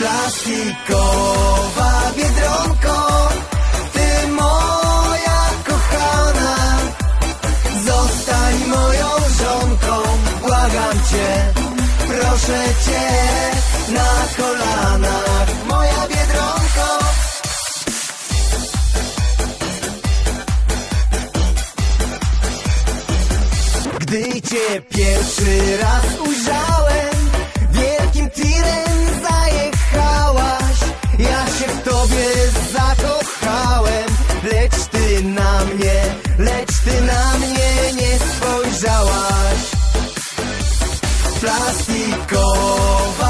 Plastikowa biedronko, ty moja kochana, zostań moją żonką, błagam cię, proszę cię, na kolanach, moja biedronko. Gdy cię pierwszy raz ujrzałem, plastikowa